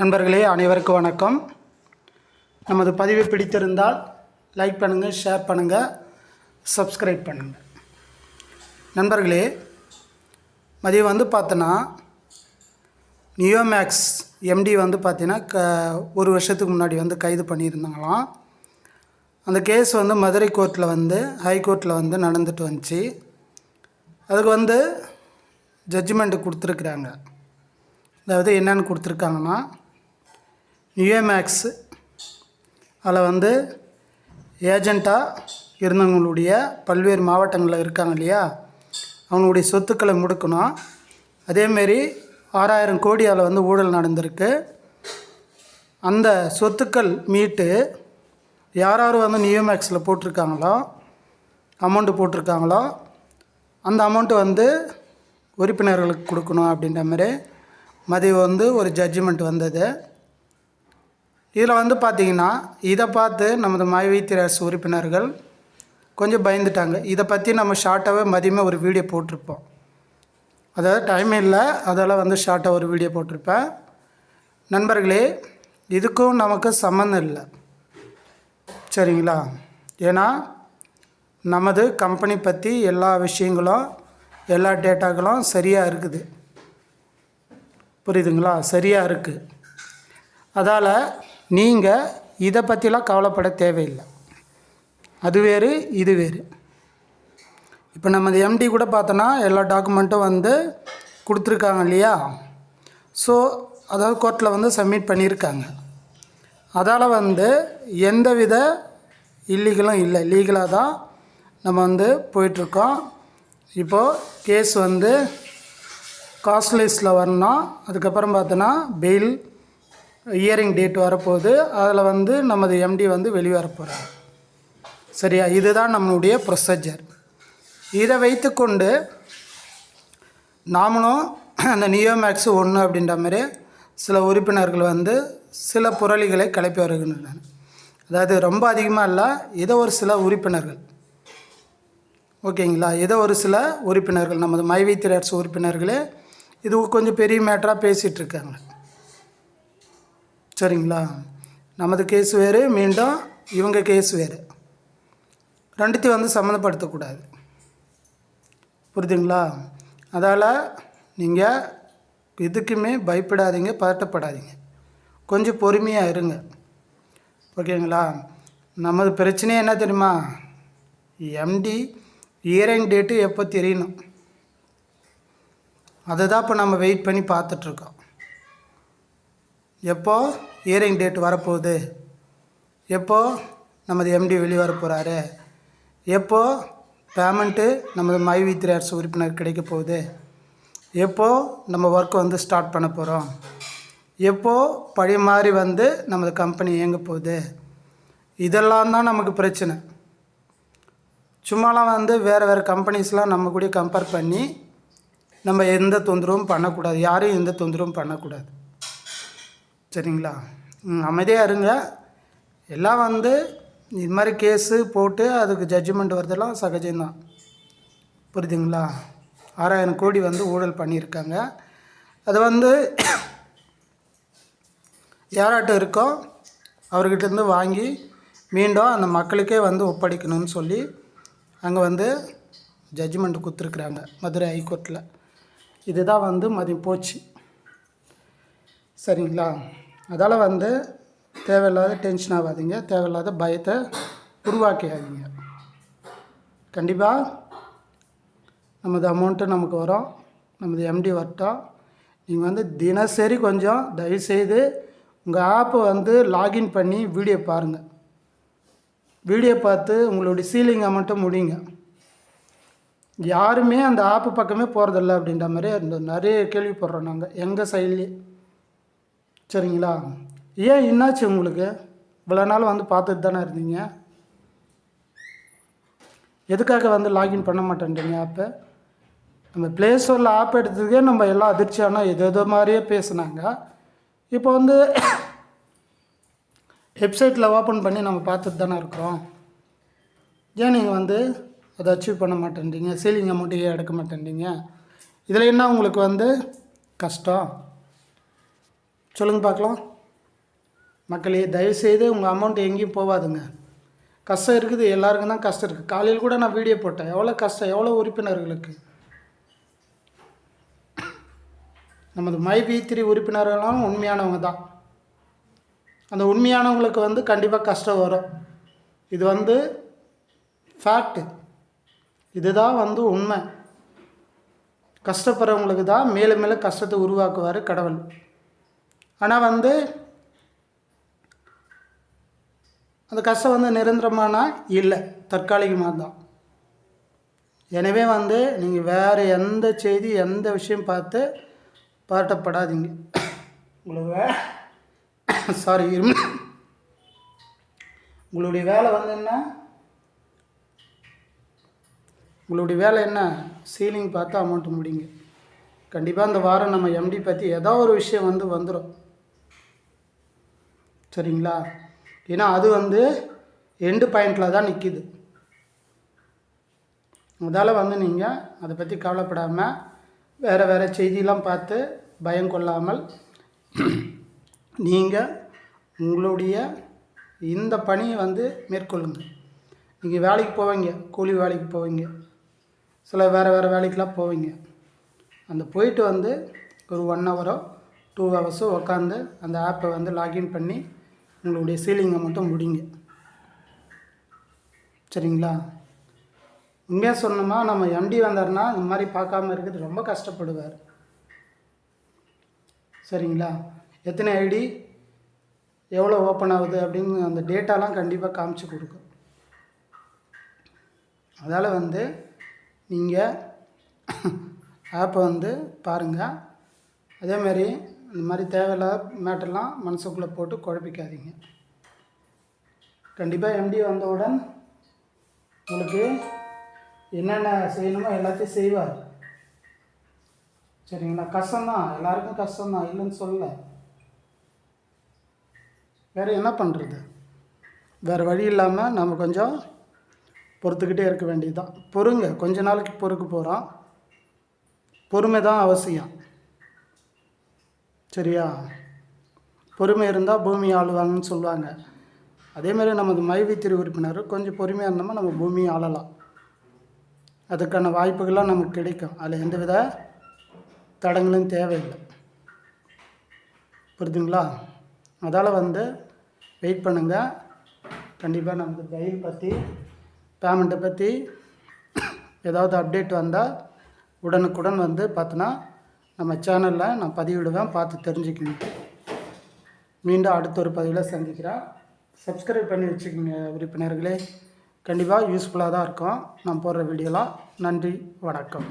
நண்பர்களே அனைவருக்கும் வணக்கம். நமது பதிவை பிடித்திருந்தால் லைக் பண்ணுங்கள் ஷேர் பண்ணுங்கள் சப்ஸ்கிரைப் பண்ணுங்கள் நண்பர்களே மதியம் வந்து பார்த்தோன்னா நியோமேக்ஸ் எம்டி வந்து பார்த்தீங்கன்னா க ஒரு வருஷத்துக்கு முன்னாடி வந்து கைது பண்ணியிருந்தாங்களாம். அந்த கேஸ் வந்து மதுரை கோர்ட்டில் வந்து ஹைகோர்ட்டில் வந்து நடந்துட்டு வந்துச்சு. அதுக்கு வந்து ஜட்ஜ்மெண்ட்டு கொடுத்துருக்குறாங்க. அதாவது என்னென்னு கொடுத்துருக்காங்கன்னா நியூஎமேக்ஸ் அதில் வந்து ஏஜெண்ட்டாக இருந்தவங்களுடைய பல்வேறு மாவட்டங்களில் இருக்காங்க இல்லையா? அவங்களுடைய சொத்துக்களை முடுக்கணும். அதேமாரி ஆறாயிரம் கோடி அதில் வந்து ஊழல் நடந்திருக்கு. அந்த சொத்துக்கள் மீட்டு யார் யார் வந்து நியூமேக்ஸில் போட்டிருக்காங்களோ அமௌண்ட்டு போட்டிருக்காங்களோ அந்த அமௌண்ட்டு வந்து உறுப்பினர்களுக்கு கொடுக்கணும் அப்படின்ற மாதிரி மதியம் வந்து ஒரு ஜட்ஜ்மெண்ட் வந்தது. இதில் வந்து பார்த்திங்கன்னா இதை பார்த்து நமது மைவைத்திய அரசு உறுப்பினர்கள் கொஞ்சம் பயந்துட்டாங்க. இதை பற்றி நம்ம ஷார்ட்டாகவே மதியமே ஒரு வீடியோ போட்டிருப்போம். அதாவது டைம் இல்லை அதெல்லாம் வந்து ஷார்ட்டாக ஒரு வீடியோ போட்டிருப்பேன். நண்பர்களே இதுக்கும் நமக்கு சம்மந்தம் இல்லை. சரிங்களா? ஏன்னா நமது கம்பெனி பற்றி எல்லா விஷயங்களும் எல்லா டேட்டாக்களும் சரியாக இருக்குது. புரியுதுங்களா? சரியாக இருக்குது அதால் நீங்கள் இதை பற்றிலாம் கவலைப்பட தேவையில்லை. அது வேறு இது வேறு. இப்போ நம்ம எம்டி கூட பார்த்தோன்னா எல்லா டாக்குமெண்ட்டும் வந்து கொடுத்துருக்காங்க இல்லையா? ஸோ அதாவது கோர்ட்டில் வந்து சப்மிட் பண்ணியிருக்காங்க. அதால் வந்து எந்த வித இல்லீகலும் இல்லை. லீகலாக தான் நம்ம வந்து போயிட்டுருக்கோம். இப்போது கேஸ் வந்து காஸ்ட்லைஸில் வரணும். அதுக்கப்புறம் பார்த்தோன்னா பெயில் இயரிங் டேட் வரப்போகுது. அதில் வந்து நமது எம்டி வந்து வெளியே வரப்போகிறாங்க சரியா? இதுதான் நம்மளுடைய ப்ரொசீஜர் இதை வைத்துக்கொண்டு நாமளும் அந்த நியோமேக்ஸ் ஒன்று அப்படின்ற மாதிரி சில உறுப்பினர்கள் வந்து சில புரளிகளை கிளப்பி வருகின்றனர். அதாவது ரொம்ப அதிகமாக இல்லை ஏதோ ஒரு சில உறுப்பினர்கள். ஓகேங்களா? ஏதோ ஒரு சில உறுப்பினர்கள் நமது மைவைத்திரர்ஸ் உறுப்பினர்களே இது கொஞ்சம் பெரிய மேட்டராக பேசிகிட்டு இருக்காங்க. சரிங்களா? நமது கேஸ் வேறு மீண்டும் இவங்க கேஸ் வேறு. ரெண்டுத்தையும் வந்து சம்மந்தப்படுத்தக்கூடாது. புரியுதுங்களா? அதால் நீங்கள் எதுக்குமே பயப்படாதீங்க பதட்டப்படாதீங்க. கொஞ்சம் பொறுமையாக இருங்க. ஓகேங்களா? நமது பிரச்சனையே என்ன தெரியுமா? எம்டி இயரிங் டேட்டு எப்போ தெரியணும்? அதை தான் இப்போ நம்ம வெயிட் பண்ணி பார்த்துட்ருக்கோம் எப்போ இயரிங் டேட் வரப்போகுது? எப்போது நமது எம்டி வெளியே வர போகிறாரு எப்போது பேமெண்ட்டு நமது மைவித்திரி அரசு உறுப்பினர் கிடைக்க போகுது? எப்போது நம்ம ஒர்க்கை வந்து ஸ்டார்ட் பண்ண போகிறோம் எப்போது பழைய மாதிரி வந்து நமது கம்பெனி இயங்க போகுது? இதெல்லாம் தான் நமக்கு பிரச்சனை. சும்மாலாம் வந்து வேறு வேறு கம்பெனிஸ்லாம் நம்ம கூட கம்பேர் பண்ணி நம்ம எந்த தொந்தரவும் பண்ணக்கூடாது. யாரையும் எந்த தொந்தரவும் பண்ணக்கூடாது. சரிங்களா? ம், அமைதியாக இருங்க. எல்லாம் வந்து இது மாதிரி கேஸு போட்டு அதுக்கு ஜட்ஜ்மெண்ட் வரதெல்லாம் சகஜம்தான். புரியுதுங்களா? ஆறாயிரம் கோடி வந்து ஊழல் பண்ணியிருக்காங்க. அது வந்து யாராட்டம் இருக்கோ அவர்கிட்டேருந்து வாங்கி மீண்டும் அந்த மக்களுக்கே வந்து ஒப்படைக்கணும்னு சொல்லி அங்கே வந்து ஜட்ஜ்மெண்ட் கொடுத்துருக்குறாங்க மதுரை ஹைகோர்ட்டில் இதுதான் வந்து மதியம் போச்சு சரிங்களா? அதால் வந்து தேவையில்லாத டென்ஷன் ஆகாதீங்க. தேவையில்லாத பயத்தை உருவாக்கியாதீங்க கண்டிப்பாக நமது அமௌண்ட்டு நமக்கு வரும். நமது எம்டி வரட்டும் நீங்கள் வந்து தினசரி கொஞ்சம் தயவுசெய்து உங்கள் ஆப்பை வந்து லாகின் பண்ணி வீடியோ பாருங்கள் வீடியோ பார்த்து உங்களுடைய சீலிங் அமௌண்ட்டை முடியுங்க யாருமே அந்த ஆப்பு பக்கமே போகிறதில்ல அப்படின்ற மாதிரி நிறைய கேள்விப்படுறோம் நாங்கள் எங்கள் சைட்லேயே சரிங்களா? ஏன் என்னாச்சு உங்களுக்கு? இவ்வளோ நாள் வந்து பார்த்துட்டு தானே இருந்தீங்க? எதுக்காக வந்து லாகின் பண்ண மாட்டேன்றீங்க ஆப்பை நம்ம ப்ளே ஸ்டோரில் ஆப் எடுத்ததுக்கே நம்ம எல்லாம் அதிர்ச்சியான எது எதோ மாதிரியே பேசுனாங்க. இப்போ வந்து வெப்சைட்டில் ஓப்பன் பண்ணி நம்ம பார்த்துட்டு தானே இருக்கிறோம். ஏன் நீங்கள் வந்து அதை அச்சீவ் பண்ண மாட்டேன்றீங்க? சீலிங் அமௌண்ட்டையே எடுக்க மாட்டேன்றீங்க? இதில் என்ன உங்களுக்கு வந்து கஷ்டம்? சொல்லுங்கள் பார்க்கலாம். மக்களே தயவுசெய்து உங்கள் அமௌண்ட் எங்கேயும் போகாதுங்க கஷ்டம் இருக்குது எல்லாருக்கும் தான் கஷ்டம் இருக்குது காலையில் கூட நான் வீடியோ போட்டேன். எவ்வளோ கஷ்டம் எவ்வளோ உறுப்பினர்களுக்கு? நமது மை பி த்ரீ உறுப்பினர்களும் உண்மையானவங்க தான். அந்த உண்மையானவங்களுக்கு வந்து கண்டிப்பாக கஷ்டம் வரும். இது வந்து ஃபேக்ட்டு இதுதான் வந்து உண்மை. கஷ்டப்படுறவங்களுக்கு தான் மேலும் மேலும் கஷ்டத்தை உருவாக்குவார் கடவுள். ஆனால் வந்து அந்த கஷ்டம் வந்து நிரந்தரமானா இல்லை. தற்காலிகமாக தான். எனவே வந்து நீங்கள் வேறு எந்த செய்தி எந்த விஷயம் பார்த்து பதட்டப்படாதீங்க உங்களுக்கு சாரி உங்களுடைய வேலை வந்து என்ன? உங்களுடைய வேலை என்ன? சீலிங் பார்த்து அமௌண்ட் முடிங்க. கண்டிப்பாக அந்த வாரம் நம்ம எம்டி பற்றி ஏதோ ஒரு விஷயம் வந்து வந்துடும் சரிங்களா? ஏன்னா அது வந்து எண்டு பாயிண்டில் தான் நிற்கிது அதால் வந்து நீங்கள் அதை பற்றி கவலைப்படாமல் வேறு வேறு செய்தியெல்லாம் பார்த்து பயம் கொள்ளாமல் நீங்கள் உங்களுடைய இந்த பணியை வந்து மேற்கொள்ளுங்கள் நீங்கள் வேலைக்கு போவீங்க கூலி வேலைக்கு போவீங்க. சில வேறு வேறு வேலைக்கெலாம் போவீங்க. அந்த போயிட்டு வந்து ஒரு ஒன் ஹவரோ டூ ஹவர்ஸோ உட்காந்து அந்த ஆப்பை வந்து லாகின் பண்ணி உங்களுடைய சீலிங்கை மட்டும் முடிங்க. சரிங்களா? உண்மையாக சொன்னோமா நம்ம எம்டி வந்தார்னா இந்த மாதிரி பார்க்காம இருக்கிறது ரொம்ப கஷ்டப்படுவார். சரிங்களா? எத்தனை ஐடி எவ்வளோ ஓப்பன் ஆகுது அப்படின்னு அந்த டேட்டாலாம் கண்டிப்பாக காமிச்சு கொடுக்கும். அதால் வந்து நீங்கள் ஆப்பை வந்து பாருங்கள் அதேமாதிரி இந்த மாதிரி தேவையில்லாத மேட்டெல்லாம் மனசுக்குள்ளே போட்டு குழப்பிக்காதீங்க. கண்டிப்பாக எம்டி வந்தவுடன் உங்களுக்கு என்னென்ன செய்யணுமோ எல்லாத்தையும் செய்வார். சரிங்களா? கஷ்டம்தான். எல்லாருக்கும் கஷ்டம்தான். இல்லைன்னு சொல்லலை. வேறு என்ன பண்ணுறது வேறு வழி இல்லாமல் நம்ம கொஞ்சம் பொறுத்துக்கிட்டே இருக்க வேண்டியதுதான். பொறுங்க. கொஞ்ச நாளைக்கு பொறுக்க போகிறோம் பொறுமை. தான் அவசியம். சரியா? பொறுமை இருந்தால் பூமி ஆளுவாங்கன்னு சொல்லுவாங்க. அதேமாதிரி நமது மைவி திரு உறுப்பினர் கொஞ்சம் பொறுமையாக இருந்தோம்னா நம்ம பூமியை ஆளலாம். அதுக்கான வாய்ப்புகள்லாம் நமக்கு கிடைக்கும். அதில் எந்தவித தடங்களும் தேவையில்லை. புரிதுங்களா அதால் வந்து வெயிட் பண்ணுங்கள் கண்டிப்பாக நமது வெயில் பற்றி பேமெண்ட்டை பற்றி ஏதாவது அப்டேட் வந்தால் உடனுக்குடன் வந்து பார்த்தோன்னா நம்ம சேனலில் நான் பதிவிடுவேன் பார்த்து தெரிஞ்சுக்கணும் மீண்டும் அடுத்த ஒரு பதிவில் சந்திக்கிறேன். சப்ஸ்கிரைப் பண்ணி வச்சுக்கோங்க உறுப்பினர்களே. கண்டிப்பாக யூஸ்ஃபுல்லாக தான் இருக்கும். நான் போடுற வீடியோலாம் நன்றி வணக்கம்.